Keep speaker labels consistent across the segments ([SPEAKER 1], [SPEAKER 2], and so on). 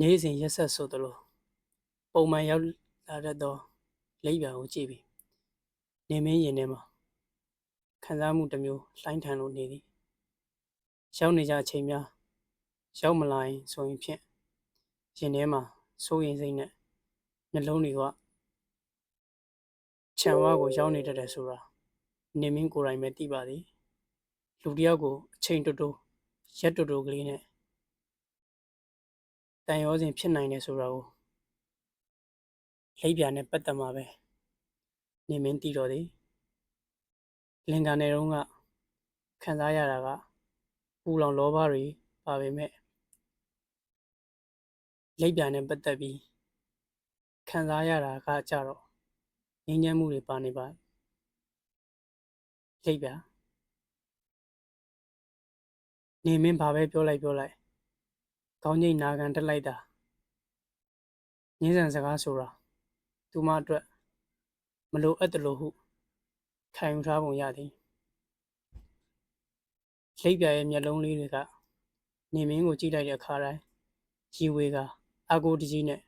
[SPEAKER 1] နေ့စဉ်ရက်ဆက်ဆိုသလိုပုံမှန်ရောက်လာတတ်သောလိပ်ပြန်ကိုကြည့်ပြီးနေမင်းရင်ထဲမှာခံစားမှုတစ်မျိုးလှိုင်းထန်လို့နေသည်ရောက်နေကြအချိန်များရောက်မလာရင်ဆိုရင်ဖြင့်ရင်ထဲမှာစိုးရင်စိတ်နဲ့နှလုံးတွေကခြံဝါကိုရောက်နေတတ်တယ်ဆိုတာနေမင်းကိုယ်တိုင်ပဲသိပါသည်လူတစ်ယောက်ကိုအချိန်တူတူရက်တူတူကလေးနဲ့ တန်ရောစဉ်ဖြစ်နိုင်တယ်ဆိုတာကိုလိပ်ပြာနဲ့ပတ်သက်မှာပဲနေမင်းသိတော်သည်လင်္ကာနယ်တုန်းကခံစားရတာကပူလောင်လောဘတွေပါပေမဲ့လိပ်ပြာနဲ့ပတ်သက်ပြီးခံစားရတာကကြတော့ငြိမ်းချမ်းမှုတွေပါနေပါလိပ်ပြာနေမင်းဘာပဲပြောလိုက်ပြောလိုက် ကောင်းချိန်နာခံတက်လိုက်တာငင်းဆန်စကားဆိုတာသူမအတွက်မလိုအပ်တယ်လို့ဟုခံယူထားပုံရသည်လိပ်ပြရဲ့မျက်လုံးလေးတွေကနေမင်းကိုကြည့်လိုက်တဲ့အခါတိုင်းရီဝေက အာကိုတကြီးနဲ့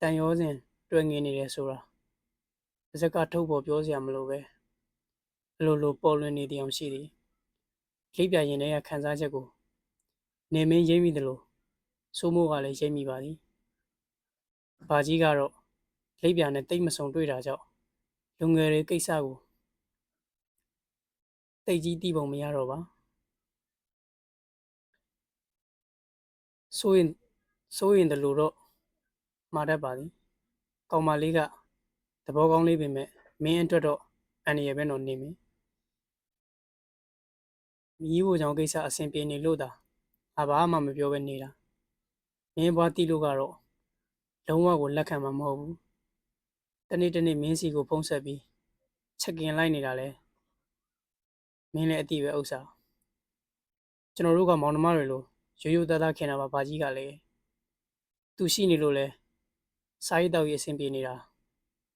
[SPEAKER 1] တန်ရောစဉ်တွေ့ငင်နေတယ်ဆိုတာပါဇက်ကထုတ်ပေါ်ပြောစရာမလိုပဲအလိုလိုပေါ်လွင်နေတဲ့အရှိသည်လိပ်ပြရင်ထဲကခန်းစားချက်ကို နေမင်းရိမ့်မိတယ်လို့စိုးမိုးကလည်းရိမ့်မိပါသည်ဘာကြီးကတော့လိပ်ပြနဲ့တိတ်မဆုံတွေ့တာကြောင့်လူငယ်တွေကိစ္စကိုတိတ်ကြီးတီးပုံမရတော့ပါစိုးရင်စိုးရင်တလူတော့မှာတတ်ပါသည်ကောင်မလေးကသဘောကောင်းလေးပင်မဲ့မင်းအတွက်တော့အန်ရယ်ပဲတော့နေမင်းမီးဖို့ကြောင့်ကိစ္စအဆင်ပြေနေလို့သာ အဘာမှမပြောဘဲနေတာမင်းဘွားတီးလို့ကတော့လုံးဝကိုလက်ခံမှာမဟုတ်ဘူးတနေ့တနေ့မင်းစီကိုဖုံးဆက်ပြီးချက်ကင်လိုက်နေတာလဲမင်းလည်းအတိပဲဥစ္စာကျွန်တော်တို့ကမောင်နှမတွေလို့ရိုးရိုးသားသားခင်တာပါဘာကြီးကလည်းသူရှိနေလို့လဲစားရတော့ရအဆင်ပြေနေတာ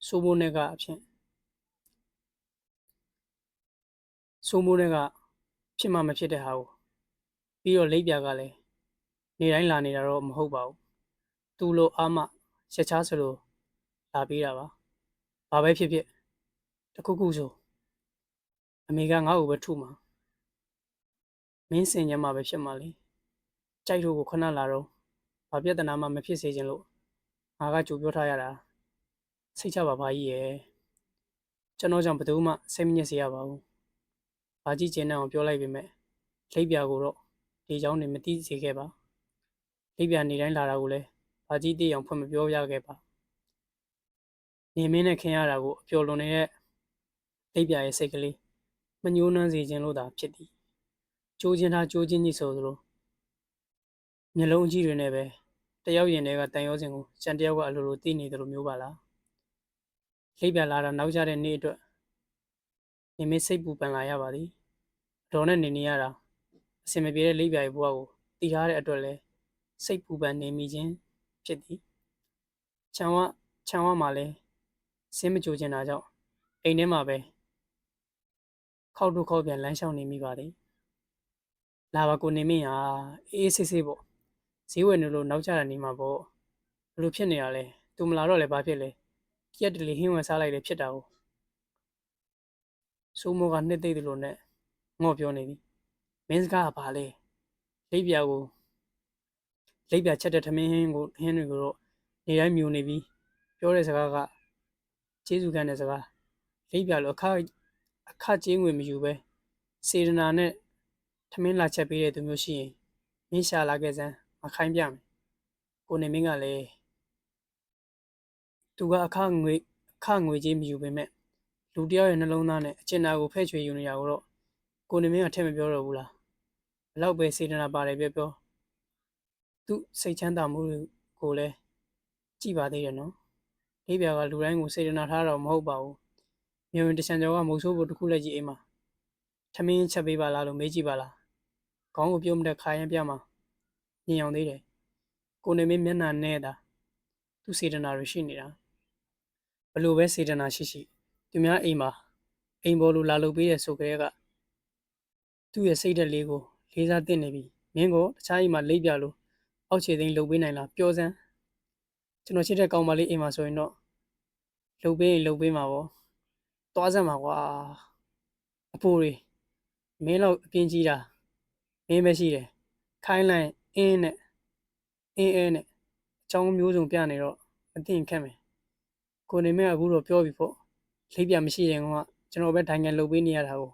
[SPEAKER 1] စိုးမိုးနဲ့ကအဖြစ်စိုးမိုးနဲ့ကဖြစ်မှမဖြစ်တဲ့ဟာကို ပြီးတော့လိပ်ပြာကလည်းနေတိုင်းလာနေတာတော့မဟုတ်ပါဘူးသူ့လိုအာမရက်ချားဆိုလို့လာပေးတာပါဘာပဲဖြစ်ဖြစ်တခုခုဆိုအမေကငါ့ကိုပဲထုမှာမင်းစင်ညမှာပဲဖြစ်မှာလေကြိုက်လို့ကိုခဏလာတော့ဘာပြဿနာမှမဖြစ်စေချင်လို့ငါကကြိုပြောထားရတာစိတ်ချပါပါကြီးရဲ့ကျွန်တော်ကြောင့်ဘယ်သူမှစိတ်မညစ်စေရပါဘူးဘာကြီးကျင်းတဲ့အောင်ပြောလိုက်ပေမဲ့လိပ်ပြာကိုတော့ လေချောင်းတွေမသိစေခဲ့ပါလိပ်ပြနေတိုင်းလာတာကိုလည်းဘာကြီးသိအောင်ဖွင့်မပြောပြခဲ့ပါနေမင်းနဲ့ခင်ရတာကိုအပျော်လွန်နေတဲ့လိပ်ပြရဲ့စိတ်ကလေးမညှိုးနှမ်းစေခြင်းလို့သာဖြစ်သည်ကြိုးချင်းထားကြိုးချင်းကြီးဆိုသလိုမျက်လုံးကြီးတွေနဲ့ပဲတယောက်ရင်တွေကတန်ရောစင်ကိုကျန်တယောက်ကအလိုလိုသိနေတယ်လို့မျိုးပါလားလိပ်ပြလာတာနောက်ကျတဲ့နေ့အတွက်နေမင်းစိတ်ပူပန်လာရပါသည်တော်နဲ့နေနေရတာ အစင်မပြေတဲ့လိပ်ပြာရဲ့ဘဝကိုတည်ထားတဲ့အတွက်လဲစိတ်ပူပန်နေမိခြင်းဖြစ်သည်ခြံဝခြံဝမှာလဲစင်းမကြိုချင်တာကြောင့်အိမ်ထဲမှာပဲခောက်တို့ခောက်ပြန်လမ်းလျှောက်နေမိပါသည်လာပါကိုနေမင်းဟာအေးအေးဆေးဆေးပေါ့ဈေးဝယ်နေလို့နောက်ကျတာနေမှာပေါ့ဘလို့ဖြစ်နေရလဲသူမလာတော့လဲဘာဖြစ်လဲကြက်တလီဟင်းဝင်စားလိုက်လေဖြစ်တာကိုစိုးမိုးကနှစ်သိမ့်တယ်လို့နဲ့ငေါ့ပြောနေပြီ မင်းစကားကဘာလဲလိပ်ပြာကိုလိပ်ပြာချက်တဲ့ထမင်းဟင်းကိုဟင်းတွေကိုတော့နေတိုင်းမြူနေပြီးပြောတဲ့စကားကကျေးဇူးကမ်းတဲ့စကားလိပ်ပြာလိုအခအခကျေးငွေမယူပဲစေတနာနဲ့ထမင်းလာချက်ပေးတဲ့သူမျိုးရှိရင်မင်းရှာလာခဲ့စမ်းမခိုင်းပြမယ်ကိုနေမင်းကလည်းသူကအခငွေအခငွေကြီးမယူပေမဲ့လူတယောက်ရဲ့နှလုံးသားနဲ့အကျဉ်းနာကိုဖဲ့ချွေယူနေတာကိုတော့ကိုနေမင်းကထည့်မပြောတော့ဘူးလား ဘလောက်ပဲစေတနာပါတယ်ပြောပြောသူစိတ်ချမ်းသာမှုကိုလည်းကြည်ပါသေးတယ်နော်လေးပြာကလူတိုင်းကိုစေတနာထားတော့မဟုတ်ပါဘူးမြေဝင်တချံကျော်ကမုတ်ဆိုးဖို့တစ်ခုလက်ကြီးအိမ်မှာထမင်းချက်ပေးပါလားလို့မေးကြည့်ပါလားခေါင်းကိုပြုံးမတဲ့ခါရင်ပြမှာညင်အောင်သေးတယ်ကိုနေမင်းမျက်နှာနဲ့တာသူစေတနာတွေရှိနေတာဘလို့ပဲစေတနာရှိရှိသူများအိမ်မှာအိမ်ပေါ်လိုလာလုပ်ပေးရဆိုကြတဲ့ကသူ့ရဲ့စိတ်ဓာတ်လေးကို လေးစားတင်နေပြီမင်းကိုတခြားအိမ်မှာလိပ်ပြလို့အောက်ခြေသိမ်းလုပ်ပေးနိုင်လားပြောစမ်းကျွန်တော်ချစ်တဲ့ကောင်မလေးအိမ်မှာဆိုရင်တော့လုပ်ပေးရင်လုပ်ပေးမှာပေါ့သွားစမ်းပါကွာအဖိုးတွေမင်းတော့အပြင်းကြီးတာမင်းပဲရှိတယ်ခိုင်းလိုက်အင်းနဲ့အင်းအဲနဲ့အကြောင်းမျိုးစုံပြနေတော့မသိရင်ခက်မယ်ကိုနေမဲ့အခုတော့ပြောပြီပေါ့လိပ်ပြမရှိရင်ကကျွန်တော်ပဲဒိုင်ငံလုပ်ပေးနေရတာကို